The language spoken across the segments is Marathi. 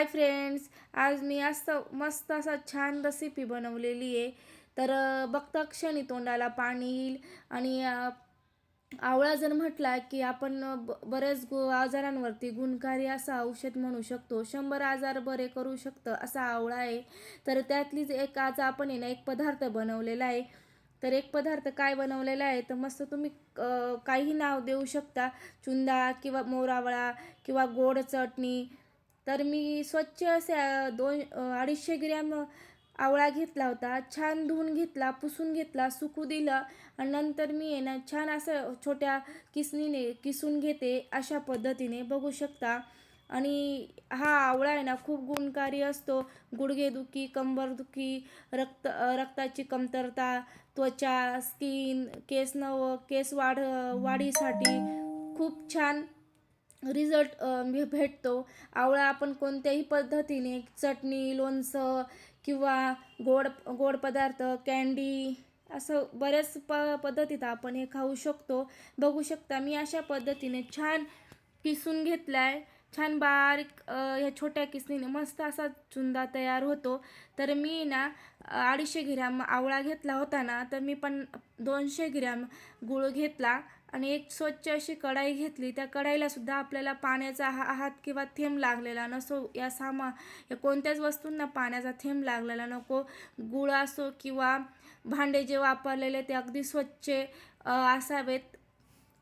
हाय फ्रेंड्स आज मी असं मस्त असा छान रेसिपी बनवलेली आहे. तर बघता क्षणी तोंडाला पाणी येईल आणि आवळा जर म्हटला की आपण ब बऱ्याच गु आजारांवरती गुणकारी असं औषध म्हणू शकतो. शंभर आजार बरे करू शकतं असा आवळा आहे. तर त्यातलीच एक आज आपण आहे ना एक पदार्थ बनवलेला आहे. तर एक पदार्थ काय बनवलेला आहे? तर मस्त तुम्ही काही नाव देऊ शकता. चुंदा किंवा मोरावळा किंवा गोड चटणी तर मी स्वच्छ असे दोन अडीचशे ग्रॅम आवळा घेतला होता. छान धुवून घेतला पुसून घेतला सुकू दिलं आणि नंतर मी आहे ना छान असं छोट्या किसनीने किसून घेते अशा पद्धतीने. बघू शकता. आणि हा आवळा आहे ना खूप गुणकारी असतो. गुडघेदुखी कंबरदुखी रक्त रक्ताची कमतरता त्वचा स्किन केस न केस वाढ वाढीसाठी खूप छान रिझल्ट भे भेटतो. आवळा आपण कोणत्याही पद्धतीने चटणी लोणचं किंवा गोड गोड पदार्थ कँडी असं बऱ्याच प पद्धतीत आपण हे खाऊ शकतो. बघू शकता मी अशा पद्धतीने छान किसून घेतला आहे छान बारीक ह्या छोट्या किसनीने मस्त असा चुंदा तयार होतो. तर मी ना अडीचशे ग्रॅम आवळा घेतला होता ना तर मी पण दोनशे ग्रॅम गुळ घेतला. आणि एक स्वच्छ अशी कढाई घेतली. त्या कढाईला सुद्धा आपल्याला पाण्याचा हा हात किंवा थेंब लागलेला नसो या सामा या कोणत्याच वस्तूंना पाण्याचा थेंब लागलेला नको. गुळ असो किंवा भांडे जे वापरलेले ते अगदी स्वच्छ असावेत.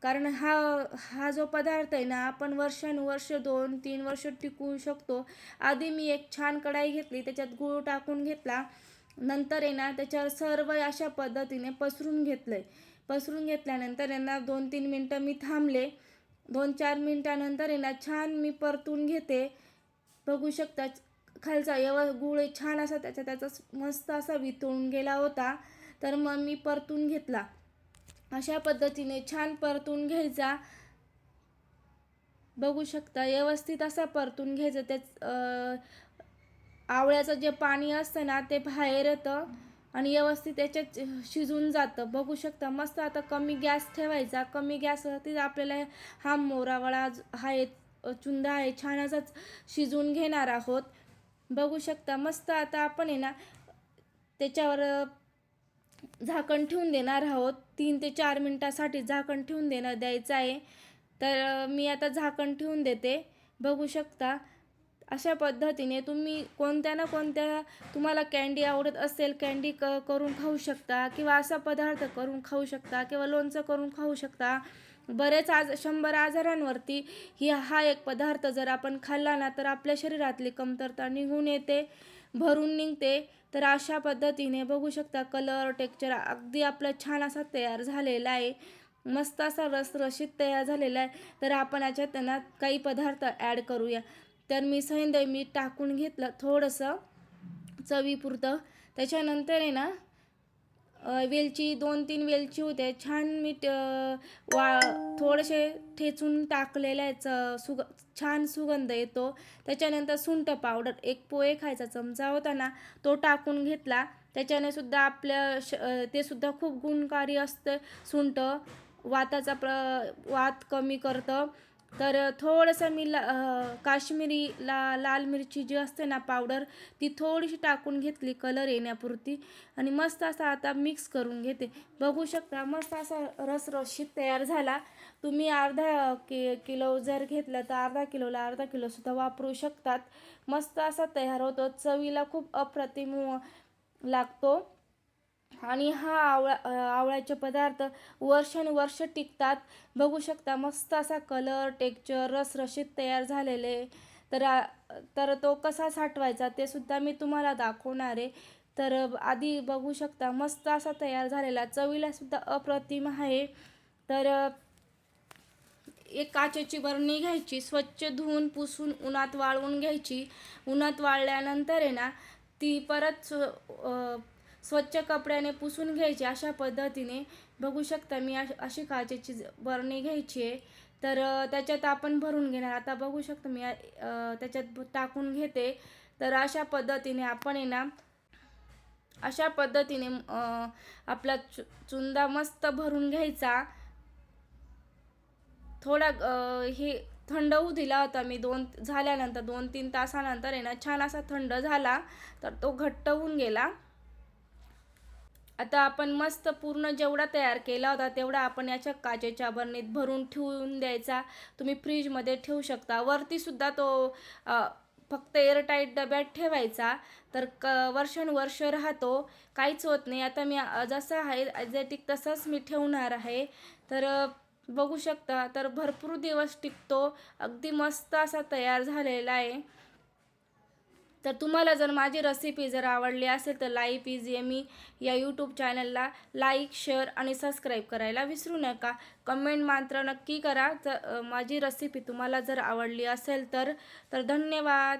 कारण हा हा जो पदार्थ आहे ना आपण वर्षानुवर्ष दोन तीन वर्ष टिकवू शकतो. आधी मी एक छान कढाई घेतली त्याच्यात गूळ टाकून घेतला. नंतर आहे ना त्याच्यावर सर्व अशा पद्धतीने पसरून घेतलं आहे पसरून घेतल्यानंतर यांना दोन तीन मिनटं मी थांबले. दोन चार मिनटानंतर यांना छान मी परतून घेते. बघू शकता खालचा यव गुळ छान असा त्याचा त्याचा मस्त असा वितळून गेला होता. तर मग मी परतून घेतला. अशा पद्धतीने छान परतून घ्यायचा. बघू शकता व्यवस्थित असा परतून घ्यायचा. त्याच आवळ्याचं जे पाणी असतं ना ते बाहेर येतं. आणि व्यवस्थित त्याच्यात शिजून जातं. बघू शकता मस्त आता कमी गॅस ठेवायचा. कमी गॅसवरती आपल्याला हा मोरावळा ज- हा चुंदा आहे छान असाच शिजवून घेणार आहोत. बघू शकता मस्त आता आपण आहे ना त्याच्यावर झाकण ठेवून देणार आहोत. तीन ते चार मिनटासाठी झाकण ठेवून देणं द्यायचं आहे. तर मी आता झाकण ठेवून देते. बघू शकता अशा पद्धतीने तुम्ही कोणत्या ना कोणत्या तुम्हाला कँडी आवडत असेल कँडी क करून खाऊ शकता किंवा असा पदार्थ करून खाऊ शकता किंवा लोणचं करून खाऊ शकता बरेच आज शंभर आजारांवरती ही हा एक पदार्थ जर आपण खाल्ला ना तर आपल्या शरीरातली कमतरता निघून येते भरून निघते. तर अशा पद्धतीने बघू शकता कलर टेक्चर अगदी आपला छान असा तयार झालेला आहे. मस्त असा रसरशीत तयार झालेला आहे. तर आपण याच्यात त्यांना काही पदार्थ ॲड करूया. तर मी सैंदय मीठ टाकून घेतलं थोडंसं चवीपुरतं. त्याच्यानंतर आहे ना वेलची दोन तीन वेलची होते छान मीठ वा थोडेसे ठेचून टाकलेल्या च- सुग छान सुगंध येतो. त्याच्यानंतर सुंठ पावडर एक पोहे खायचा चमचा होता ना तो टाकून घेतला. त्याच्याने सुद्धा आपल्या श ते सुद्धा खूप गुणकारी असतं सुंठ. वाताचा प्र वात कमी करतं. तर थोडंसं मी ला काश्मिरी काश्मीरी ला लाल मिरची जी असते ना पावडर ती थोडीशी टाकून घेतली कलर येण्यापुरती आणि मस्त असा आता मिक्स करून घेते. बघू शकता मस्त असा रसरशीत तयार झाला. तुम्ही अर्धा कि किलो जर घेतलं तर अर्धा किलोला अर्धा किलोसुद्धा वापरू शकतात. मस्त असा तयार होतो. चवीला खूप अप्रतिम लागतो. आणि हा आवळा आवळ्याचे पदार्थ वर्षानुवर्ष टिकतात. बघू शकता मस्त असा कलर टेक्चर रसरशीत तयार झालेले. तर तर तो कसा साठवायचा ते सुद्धा मी तुम्हाला दाखवणार आहे. तर आधी बघू शकता मस्त असा तयार झालेला. चवीला सुद्धा अप्रतिम आहे. तर एक काचेची बरणी घ्यायची स्वच्छ धुवून पुसून उन्हात वाळवून घ्यायची. उन्हात वाळल्यानंतर आहे ना ती परत स्वच्छ कपड्याने पुसून घ्यायचे अशा पद्धतीने. बघू शकता मी अश- अशी काचेची बरणी घ्यायची आहे. तर त्याच्यात आपण भरून घेणार. आता बघू शकता मी त्याच्यात टाकून घेते. तर अशा पद्धतीने आपण आहे ना अशा पद्धतीने आपला चु चुंदा मस्त भरून घ्यायचा. थोडा हे थंड होऊ दिला होता मी दोन झाल्यानंतर दोन तीन तासानंतर आहे ना छान असा थंड झाला. तर तो घट्ट होऊन गेला. आता आपण मस्त पूर्ण जेवढा तयार केला होता तेवढा आपण याच्या काचेच्या बरणीत भरून ठेवून द्यायचा. तुम्ही फ्रीजमध्ये ठेवू शकता. वरतीसुद्धा तो फक्त एअरटाईट डब्यात ठेवायचा. तर क वर्षानुवर्ष राहतो. काहीच होत नाही. आता मी जसा जसं आहे ॲक्झॅटिक तसंच मी ठेवणार आहे. तर बघू शकता. तर भरपूर दिवस टिकतो. अगदी मस्त असा तयार झालेला आहे. तर तुम्हाला जर माझी रेसिपी जर आवडली असेल तर लाईफ इज एमी या यूट्यूब चॅनलला लाईक शेअर आणि सबस्क्राईब करायला विसरू नका. कमेंट मात्र नक्की करा. जर माझी रेसिपी तुम्हाला जर आवडली असेल तर तर धन्यवाद.